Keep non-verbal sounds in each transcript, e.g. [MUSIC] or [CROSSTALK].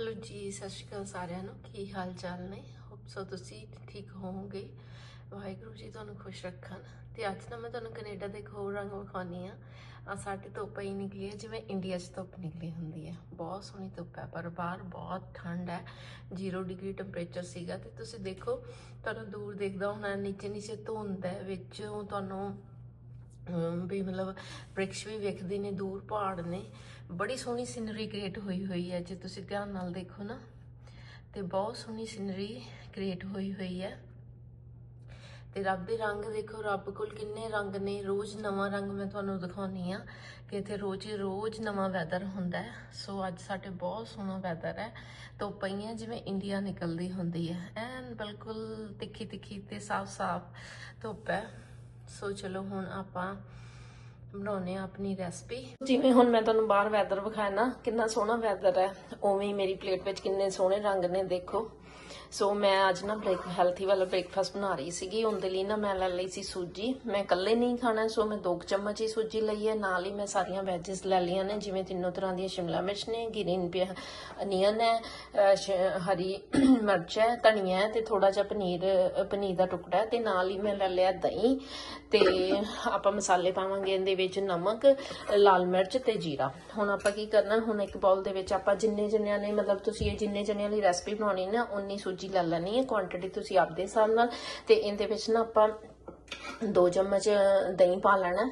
Hello ਜੀ, ਸਤਿ ਸ਼੍ਰੀ ਅਕਾਲ ਸਾਰਿਆਂ ਨੂੰ। ਕੀ ਹਾਲ ਚਾਲ ਨੇ? ਹੋਪ ਸੋ ਤੁਸੀਂ ਠੀਕ ਹੋਵੋਗੇ। ਵਾਹਿਗੁਰੂ ਜੀ ਤੁਹਾਨੂੰ ਖੁਸ਼ ਰੱਖਣ। ਤੇ ਅੱਜ ਨਾ ਮੈਂ ਤੁਹਾਨੂੰ ਕੈਨੇਡਾ ਦੇ ਇੱਕ ਹੋਰ ਰੰਗ ਵਿਖਾਉਣੀ ਆ। ਆ ਸਾਡੇ ਧੁੱਪ ਹੀ ਨਿਕਲੀ ਹੈ ਜਿਵੇਂ ਇੰਡੀਆ 'ਚ ਧੁੱਪ ਨਿਕਲੀ ਹੁੰਦੀ ਹੈ ਬਹੁਤ ਸੋਹਣੀ ਧੁੱਪ ਹੈ ਪਰ ਬਾਹਰ ਬਹੁਤ ਠੰਡ ਹੈ 0 ਡਿਗਰੀ ਟੈਂਪਰੇਚਰ ਸੀਗਾ। ਤੇ ਤੁਸੀਂ ਦੇਖੋ, ਤੁਹਾਨੂੰ ਦੂਰ ਦੇਖਦਾ ਹੋਣਾ ਨੀਚੇ ਨੀਚੇ ਧੁੰਦ ਹੈ, ਵਿੱਚੋਂ ਤੁਹਾਨੂੰ ਵੀ ਮਤਲਬ ਬ੍ਰਿਕਸ਼ ਵੀ ਵੇਖਦੇ ਨੇ, ਦੂਰ ਪਹਾੜ ਨੇ। ਬੜੀ ਸੋਹਣੀ ਸਿਨਰੀ ਕ੍ਰੀਏਟ ਹੋਈ ਹੋਈ ਹੈ, ਜੇ ਤੁਸੀਂ ਧਿਆਨ ਨਾਲ ਦੇਖੋ ਨਾ। ਤੇ ਬਹੁਤ ਸੋਹਣੀ ਸਿਨਰੀ ਕ੍ਰੀਏਟ ਹੋਈ ਹੋਈ ਹੈ। ਤੇ ਰੱਬ ਦੇ ਰੰਗ ਦੇਖੋ, ਰੱਬ ਕੋਲ ਕਿੰਨੇ ਰੰਗ ਨੇ। ਰੋਜ਼ ਨਵਾਂ ਰੰਗ ਮੈਂ ਤੁਹਾਨੂੰ ਦਿਖਾਉਣੀ ਆ ਕਿ ਇੱਥੇ ਰੋਜ਼ ਹੀ ਰੋਜ਼ ਨਵਾਂ ਵੈਦਰ ਹੁੰਦਾ ਸੋ ਅੱਜ ਸਾਡੇ ਬਹੁਤ ਸੋਹਣਾ ਵੈਦਰ ਹੈ। ਧੁੱਪ ਪਈਆਂ ਜਿਵੇਂ ਇੰਡੀਆ ਨਿਕਲਦੀ ਹੁੰਦੀ ਹੈ। ਐਨ ਬਿਲਕੁਲ ਤਿੱਖੀ ਤਿੱਖੀ ਤੇ ਸਾਫ਼-ਸਾਫ਼ ਧੁੱਪ ਹੈ। ਸੋ ਚਲੋ ਹੁਣ ਆਪਾਂ ਬਣਾਉਨੇ ਆ ਆਪਣੀ ਰੈਸਪੀ ਜਿਵੇਂ ਹੁਣ ਮੈਂ ਤੁਹਾਨੂੰ ਬਾਹਰ ਵੈਦਰ ਵਿਖਾਇਆ ਨਾ, ਕਿੰਨਾ ਸੋਹਣਾ ਵੈਦਰ ਹੈ। ਉਵੇਂ ਹੀ ਮੇਰੀ ਪਲੇਟ ਵਿੱਚ ਕਿੰਨੇ ਸੋਹਣੇ ਰੰਗ ਨੇ, ਦੇਖੋ। ਸੋ ਮੈਂ ਅੱਜ ਨਾ ਬ੍ਰੇਕ ਹੈਲਥੀ ਵਾਲਾ ਬ੍ਰੇਕਫਾਸਟ ਬਣਾ ਰਹੀ ਸੀਗੀ। ਉਹਦੇ ਲਈ ਨਾ ਮੈਂ ਲੈ ਲਈ ਸੀ ਸੂਜੀ। ਮੈਂ ਇਕੱਲੇ ਨਹੀਂ ਖਾਣਾ ਸੋ ਮੈਂ ਦੋ ਕੁ ਚਮਚ ਹੀ ਸੂਜੀ ਲਈ ਹੈ। ਨਾਲ ਹੀ ਮੈਂ ਸਾਰੀਆਂ ਵੈਜਸ ਲੈ ਲਈਆਂ ਨੇ, ਜਿਵੇਂ ਤਿੰਨੋਂ ਤਰ੍ਹਾਂ ਦੀਆਂ ਸ਼ਿਮਲਾ ਮਿਰਚ ਨੇ ਗ੍ਰੀਨ ਅਨੀਅਨ ਹੈ ਸ਼- ਹਰੀ [CLEARS THROAT] ਮਿਰਚ ਹੈ, ਧਨੀਆ ਹੈ ਤੇ ਥੋੜਾ ਜਿਹਾ ਪਨੀਰ ਪਨੀਰ ਦਾ ਟੁਕੜਾ ਹੈ ਤੇ ਨਾਲ ਹੀ ਮੈਂ ਲੈ ਲਿਆ ਦਹੀਂ ਤੇ ਆਪਾਂ ਮਸਾਲੇ ਪਾਵਾਂਗੇ ਇਹਦੇ ਵਿੱਚ ਨਮਕ, ਲਾਲ ਮਿਰਚ ਤੇ ਜੀਰਾ। ਹੁਣ ਆਪਾਂ ਕੀ ਕਰਨਾ, ਹੁਣ ਇੱਕ ਬਾਉਲ ਦੇ ਵਿੱਚ ਆਪਾਂ ਜਿੰਨੇ ਜਣਿਆਂ ਨੇ ਮਤਲਬ ਤੁਸੀਂ ਇਹ ਜਿੰਨੇ ਜਣਿਆਂ ਲਈ ਰੈਸਪੀ ਬਣਾਉਣੀ ਨਾ ਉਨੀ ਸੂਜੀ ਲੈ ਲੈਣੀ ਹੈ ਕੁਆਂਟੀਟੀ ਤੁਸੀਂ ਆਪਦੇ ਹਿਸਾਬ ਨਾਲ ਤੇ ਇਹਦੇ ਵਿੱਚ ਨਾ ਆਪਾਂ ਦੋ ਚਮਚ ਦਹੀਂ ਪਾ ਲੈਣਾ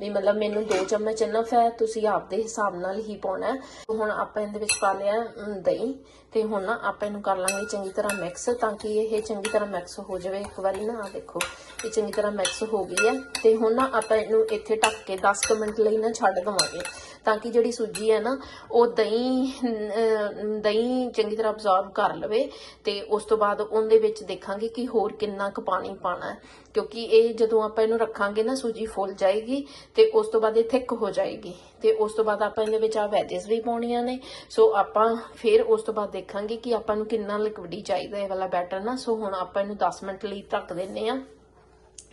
ਵੀ ਮਤਲਬ ਮੈਨੂੰ 2 ਚਮਚ ਇਨਫ ਹੈ ਤੁਸੀਂ ਆਪਦੇ ਹਿਸਾਬ ਨਾਲ ਹੀ ਪਾਉਣਾ ਹੁਣ ਆਪਾਂ ਇਹਦੇ ਵਿੱਚ ਪਾ ਲਿਆ ਦਹੀਂ। ਤੇ ਹੁਣ ਨਾ ਆਪਾਂ ਇਹਨੂੰ ਕਰ ਲਾਂਗੇ ਚੰਗੀ ਤਰ੍ਹਾਂ ਮਿਕਸ ਤਾਂ ਕਿ ਇਹ ਚੰਗੀ ਤਰ੍ਹਾਂ ਮਿਕਸ ਹੋ ਜਾਵੇ। ਇੱਕ ਵਾਰੀ ਨਾ ਆ ਦੇਖੋ, ਇਹ ਚੰਗੀ ਤਰ੍ਹਾਂ ਮਿਕਸ ਹੋ ਗਈ ਹੈ। ਤੇ ਹੁਣ ਨਾ ਆਪਾਂ ਇਹਨੂੰ ਇੱਥੇ ਢੱਕ ਕੇ 10 ਕੁ ਮਿੰਟ ਲਈ ਨਾ ਛੱਡ ਦਵਾਂਗੇ। ਤਾਂ ਕਿ ਜਿਹੜੀ ਸੂਜੀ ਹੈ ਨਾ, ਉਹ ਦਹੀਂ ਦਹੀਂ ਚੰਗੀ ਤਰ੍ਹਾਂ ਅਬਜ਼ੌਰਬ ਕਰ ਲਵੇ। ਤੇ ਉਸ ਤੋਂ ਬਾਅਦ ਉਹਦੇ ਵਿੱਚ ਦੇਖਾਂਗੇ ਕਿ ਹੋਰ ਕਿੰਨਾ ਕੁ ਪਾਣੀ ਪਾਣਾ ਹੈ। ਕਿਉਂਕਿ ਇਹ ਜਦੋਂ ਆਪਾਂ ਇਹਨੂੰ ਰੱਖਾਂਗੇ ਨਾ, ਸੂਜੀ ਫੁੱਲ ਜਾਏਗੀ। ਤੇ ਉਸ ਤੋਂ ਬਾਅਦ ਇਹ ਥਿਕ ਹੋ ਜਾਏਗੀ। ਤੇ ਉਸ ਤੋਂ ਬਾਅਦ ਆਪਾਂ ਇਹਦੇ ਵਿੱਚ ਆ ਵੈਜਸ ਵੀ ਪਾਉਣੀਆਂ ਨੇ। ਸੋ ਆਪਾਂ ਫਿਰ ਉਸ ਤੋਂ ਬਾਅਦ ਦੇਖਾਂਗੇ ਕਿ ਆਪਾਂ ਨੂੰ ਕਿੰਨਾ ਲਿਕਵਿਡੀ ਚਾਹੀਦਾ ਇਹ ਵਾਲਾ ਬੈਟਰ ਨਾ। ਸੋ ਹੁਣ ਆਪਾਂ ਇਹਨੂੰ 10 ਮਿੰਟ ਲਈ ਢੱਕ ਦਿੰਨੇ ਆ।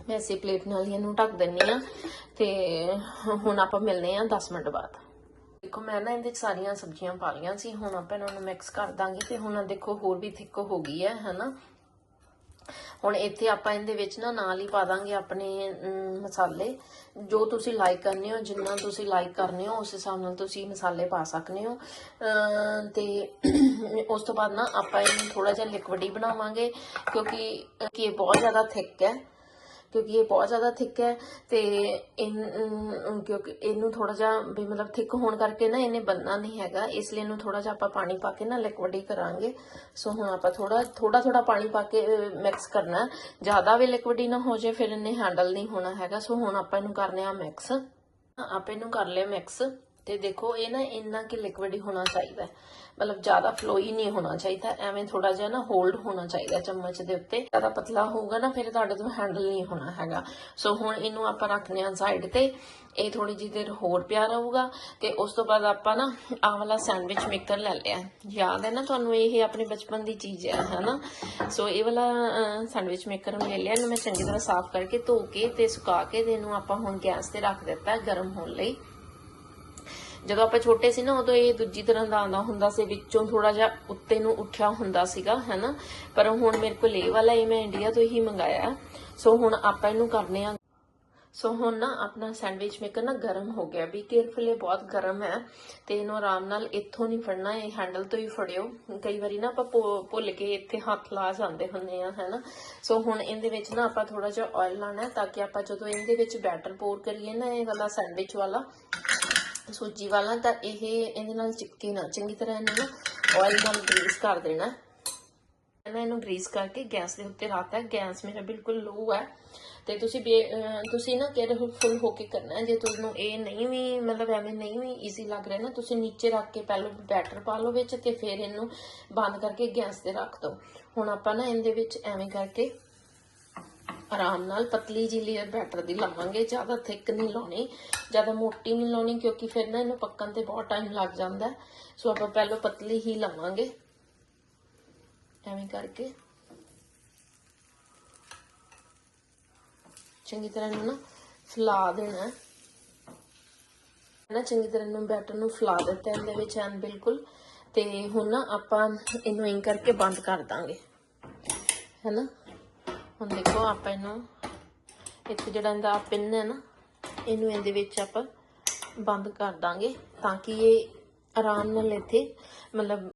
ਮੈਂ ਇਸੇ ਪਲੇਟ ਨਾਲ ਹੀ ਇਹਨੂੰ ਢੱਕ ਦਿੰਨੀ ਆ। ਤੇ ਹੁਣ ਆਪਾਂ ਮਿਲਨੇ ਆ 10 ਮਿੰਟ ਬਾਅਦ। ਦੇਖੋ, ਮੈਂ ਨਾ ਇਹਦੇ 'ਚ ਸਾਰੀਆਂ ਸਬਜ਼ੀਆਂ ਪਾ ਲਈਆਂ ਸੀ। ਹੁਣ ਆਪਾਂ ਇਹਨਾਂ ਨੂੰ ਮਿਕਸ ਕਰ ਦਾਂਗੇ। ਤੇ ਹੁਣ ਦੇਖੋ, ਹੋਰ ਵੀ ਥਿੱਕ ਹੋ ਗਈ ਹੈ, ਹਨਾ? ਹੁਣ ਇੱਥੇ ਆਪਾਂ ਇਹਦੇ ਵਿੱਚ ਨਾ ਨਾਲ ਹੀ ਪਾ ਦਾਂਗੇ ਆਪਣੇ ਮਸਾਲੇ। ਜੋ ਤੁਸੀਂ ਲਾਈਕ ਕਰਨੇ ਹੋ ਜਿੰਨਾ ਤੁਸੀਂ ਲਾਈਕ ਕਰਨੇ ਹੋ ਉਸ ਹਿਸਾਬ ਨਾਲ ਤੁਸੀਂ ਮਸਾਲੇ ਪਾ ਸਕਦੇ ਹੋ। ਅਮ, ਤੇ ਉਸ ਤੋਂ ਬਾਅਦ ਨਾ ਆਪਾਂ ਇਹਨੂੰ ਥੋੜਾ ਜਿਹਾ ਲਿਕਵਿਡ ਹੀ ਬਣਾਵਾਂਗੇ ਕਿਉਂਕਿ ਕਿ ਬਹੁਤ ਜ਼ਿਆਦਾ ਥਿਕ ਹੈ। ਕਿਉਂਕਿ ਇਹ ਬਹੁਤ ਜ਼ਿਆਦਾ ਥਿਕ ਹੈ ਤੇ ਇਨ ਕਿਉਂਕਿ ਇਹਨੂੰ ਥੋੜਾ ਜਿਹਾ ਵੀ ਮਤਲਬ ਥਿਕ ਹੋਣ ਕਰਕੇ ਨਾ ਇਹਨੇ ਬੰਨਣਾ ਨਹੀਂ ਹੈਗਾ, ਇਸ ਲਈ ਇਹਨੂੰ ਥੋੜਾ ਜਿਹਾ ਆਪਾਂ ਪਾਣੀ ਪਾ ਕੇ ਨਾ ਲਿਕਵਿਡ ਹੀ ਕਰਾਂਗੇ। ਸੋ ਹੁਣ ਆਪਾਂ ਥੋੜਾ ਥੋੜਾ ਥੋੜਾ ਪਾਣੀ ਪਾ ਕੇ ਮਿਕਸ ਕਰਨਾ ਜ਼ਿਆਦਾ ਵੀ ਲਿਕਵਿਡ ਹੀ ਨਾ ਹੋ ਜਾਏ, ਫਿਰ ਇਹਨੇ ਹੈਂਡਲ ਨਹੀਂ ਹੋਣਾ ਹੈਗਾ। ਸੋ ਹੁਣ ਆਪਾਂ ਇਹਨੂੰ ਕਰਨੇ ਆ ਮਿਕਸ ਆਪਾਂ ਇਹਨੂੰ ਕਰ ਲਿਆ ਮਿਕਸ ਤੇ ਦੇਖੋ, ਇਹ ਨਾ ਇੰਨਾ ਕਿ ਲਿਕਵਿਡ ਹੀ ਹੋਣਾ ਚਾਹੀਦਾ ਮਤਲਬ ਜ਼ਿਆਦਾ ਫਲੋਈ ਨਹੀਂ ਹੋਣਾ ਚਾਹੀਦਾ। ਐਵੇਂ ਥੋੜਾ ਜਿਹਾ ਨਾ ਹੋਲਡ ਹੋਣਾ ਚਾਹੀਦਾ ਚਮਚ ਦੇ ਉੱਤੇ। ਜ਼ਿਆਦਾ ਪਤਲਾ ਹੋਊਗਾ ਨਾ, ਫਿਰ ਤੁਹਾਡੇ ਤੋਂ ਹੈਂਡਲ ਨਹੀਂ ਹੋਣਾ ਹੈਗਾ। ਸੋ ਹੁਣ ਇਹਨੂੰ ਆਪਾਂ ਰੱਖਨੇ ਆ ਸਾਈਡ ਤੇ। ਇਹ ਥੋੜੀ ਜਿਹੀ ਦੇਰ ਹੋਰ ਪਿਆ ਰਹੂਗਾ ਤੇ ਉਸ ਤੋਂ ਬਾਅਦ ਆਪਾਂ ਨਾ ਆਹ ਵਾਲਾ ਸੈਂਡਵਿਚ ਮੇਕਰ ਲੈ ਲਿਆ ਯਾਦ ਹੈ ਨਾ ਤੁਹਾਨੂੰ, ਇਹ ਆਪਣੇ ਬਚਪਨ ਦੀ ਚੀਜ਼ ਹੈ, ਹਨਾ? ਸੋ ਇਹ ਵਾਲਾ ਸੈਂਡਵਿਚ ਮੇਕਰ ਮੈਂ ਲੈ ਲਿਆ ਇਹਨੂੰ ਮੈਂ ਚੰਗੀ ਤਰ੍ਹਾਂ ਸਾਫ਼ ਕਰਕੇ ਧੋ ਕੇ ਤੇ ਸੁਕਾ ਕੇ ਤੇ ਇਹਨੂੰ ਆਪਾਂ ਹੁਣ ਗੈਸ ਤੇ ਰੱਖ ਦਿੱਤਾ ਗਰਮ ਹੋਣ ਲਈ। ਜਦੋਂ ਆਪਾਂ ਛੋਟੇ ਸੀ ਨਾ, ਉਦੋਂ ਇਹ ਦੂਜੀ ਤਰ੍ਹਾਂ ਦਾ ਆਉਂਦਾ ਹੁੰਦਾ ਸੀ, ਵਿੱਚੋਂ ਥੋੜਾ ਜਿਹਾ ਉੱਤੇ ਨੂੰ ਉੱਠਿਆ ਹੁੰਦਾ ਸੀਗਾ, ਹੈਨਾ? ਪਰ ਹੁਣ ਮੇਰੇ ਕੋਲ ਇਹ ਵਾਲਾ ਇਹ ਮੈਂ ਇੰਡੀਆ ਤੋਂ ਹੀ ਮੰਗਾਇਆ। ਹੈ। ਸੋ ਹੁਣ ਆਪਾਂ ਇਹਨੂੰ ਕਰਨੇ ਆ। ਸੋ ਹੁਣ ਨਾ ਆਪਣਾ ਸੈਂਡਵਿਚ ਮੇਕਰ ਨਾ ਗਰਮ ਹੋ ਗਿਆ। ਵੀ ਕੇਅਰਫੁਲ ਬਹੁਤ ਗਰਮ ਹੈ। ਤੇ ਇਹਨੂੰ ਆਰਾਮ ਨਾਲ ਇੱਥੋਂ ਨਹੀਂ ਫੜਨਾ, ਇਹ ਹੈਂਡਲ ਤੋਂ ਹੀ ਫੜਿਓ। ਕਈ ਵਾਰੀ ਨਾ ਆਪਾਂ ਭੁੱਲ ਕੇ ਇੱਥੇ ਹੱਥ ਲਾ ਜਾਂਦੇ ਹੁੰਦੇ ਆ, ਹੈਨਾ? ਸੋ ਹੁਣ ਇਹਦੇ ਵਿੱਚ ਨਾ ਆਪਾਂ ਥੋੜਾ ਜਿਹਾ ਆਇਲ ਲਾਣਾ ਤਾਂ ਕਿ ਆਪਾਂ ਜਦੋਂ ਇਹਦੇ ਵਿੱਚ ਬੈਟਰ ਪੋਰ ਕਰੀਏ ਨਾ, ਇਹ ਵਾਲਾ ਸੈਂਡਵਿਚ ਵਾਲਾ ਸੂਜੀ ਵਾਲਾ ਤਾਂ ਇਹ, ਇਹਦੇ ਨਾਲ ਚਿਪਕੇ ਨਾ, ਚੰਗੀ ਤਰ੍ਹਾਂ ਇਹਨੂੰ ਨਾ ਆਇਲ ਨਾਲ ਗਰੀਸ ਕਰ ਦੇਣਾ। ਮੈਂ ਇਹਨੂੰ ਗਰੀਸ ਕਰਕੇ ਗੈਸ ਦੇ ਉੱਤੇ ਰੱਖਤਾ। ਗੈਸ ਮੇਰਾ ਬਿਲਕੁਲ ਲੋ ਹੈ ਤੇ ਤੁਸੀਂ ਬੇ- ਤੁਸੀਂ ਨਾ ਕੇਅਰਫੁਲ ਹੋ ਕੇ ਕਰਨਾ ਹੈ। ਜੇ ਤੁਹਾਨੂੰ ਇਹ ਨਹੀਂ ਵੀ, ਮਤਲਬ ਐਵੇਂ ਨਹੀਂ ਵੀ ਈਜ਼ੀ ਲੱਗ ਰਿਹਾ ਨਾ, ਤੁਸੀਂ ਨੀਚੇ ਰੱਖ ਕੇ ਪਹਿਲਾਂ ਬੈਟਰ ਪਾ ਲਓ ਵਿੱਚ ਤੇ ਫਿਰ ਇਹਨੂੰ ਬੰਦ ਕਰਕੇ ਗੈਸ ਤੇ ਰੱਖ ਦਿਓ। ਹੁਣ ਆਪਾਂ ਨਾ ਇਹਦੇ ਵਿੱਚ ਐਵੇਂ ਕਰਕੇ ਆਰਾਮ ਨਾਲ ਪਤਲੀ ਜਿਹੀ ਲੇਅਰ ਬੈਟਰ ਦੀ ਲਾਵਾਂਗੇ। ਜ਼ਿਆਦਾ ਥਿਕ ਨਹੀਂ ਲਾਉਣੀ, ਜ਼ਿਆਦਾ ਮੋਟੀ ਨਹੀਂ ਲਾਉਣੀ ਕਿਉਂਕਿ ਫਿਰ ਨਾ ਇਹਨੂੰ ਪੱਕਣ ਤੇ ਬਹੁਤ ਟਾਈਮ ਲੱਗ ਜਾਂਦਾ ਸੋ ਆਪਾਂ ਪਹਿਲਾਂ ਪਤਲੀ ਹੀ ਲਾਵਾਂਗੇ। ਐਵੇਂ ਕਰਕੇ। ਚੰਗੀ ਤਰ੍ਹਾਂ ਇਹਨੂੰ ਨਾ ਫੈਲਾ ਦੇਣਾ ਹੈ। ਨਾ ਚੰਗੀ ਤਰ੍ਹਾਂ ਨੂੰ ਬੈਟਰ ਨੂੰ ਫਲਾ ਦਿੱਤਾ ਇਹਦੇ ਵਿੱਚ ਐਨ ਬਿਲਕੁਲ। ਤੇ ਹੁਣ ਨਾ ਆਪਾਂ ਇਹਨੂੰ ਇਂ ਕਰਕੇ ਬੰਦ ਕਰ ਦਾਂਗੇ। ਹੈਨਾ ਹੁਣ ਦੇਖੋ ਆਪਾਂ ਇਹਨੂੰ ਇੱਥੇ ਜਿਹੜਾ ਇਹਦਾ ਪਿੰਨ ਹੈ ਨਾ, ਇਹਨੂੰ ਇਹਦੇ ਵਿੱਚ ਆਪਾਂ ਬੰਦ ਕਰ ਦਾਂਗੇ ਤਾਂ ਕਿ ਇਹ ਆਰਾਮ ਨਾਲ ਇੱਥੇ ਮਤਲਬ